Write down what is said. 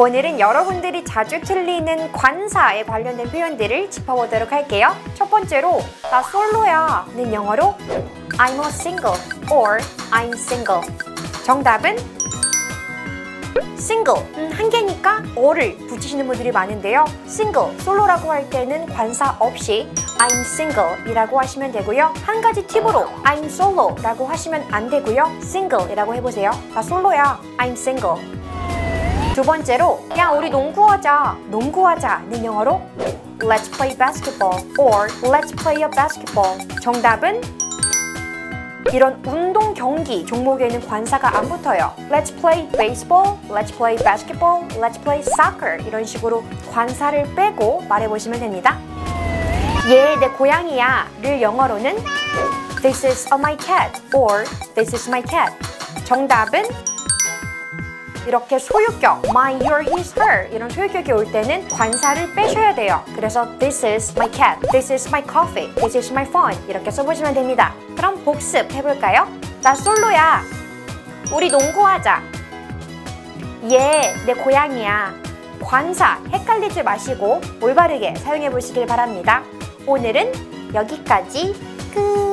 오늘은 여러분들이 자주 틀리는 관사에 관련된 표현들을 짚어보도록 할게요. 첫 번째로 나 솔로야는 영어로 I'm a single or I'm single. 정답은 single 음, 한 개니까 어를 붙이시는 분들이 많은데요. single 솔로라고 할 때는 관사 없이 I'm single이라고 하시면 되고요. 한 가지 팁으로 I'm solo라고 하시면 안 되고요. single이라고 해보세요. 나 솔로야. I'm single. 두 번째로 야 우리 농구하자. 농구하자는 영어로 Let's play basketball or Let's play a basketball. 정답은 이런 운동 경기 종목에는 관사가 안 붙어요. Let's play baseball, let's play basketball, let's play soccer 이런 식으로 관사를 빼고 말해보시면 됩니다. 얘 내 고양이야를 영어로는 This is my cat or This is my cat. 정답은 이렇게 소유격 my, your, his, her 이런 소유격이 올 때는 관사를 빼셔야 돼요. 그래서 this is my cat, this is my coffee, this is my phone 이렇게 써보시면 됩니다. 그럼 복습 해볼까요? 나 솔로야. 우리 농구하자. 얘 내 고양이야. 관사 헷갈리지 마시고 올바르게 사용해 보시길 바랍니다. 오늘은 여기까지 끝.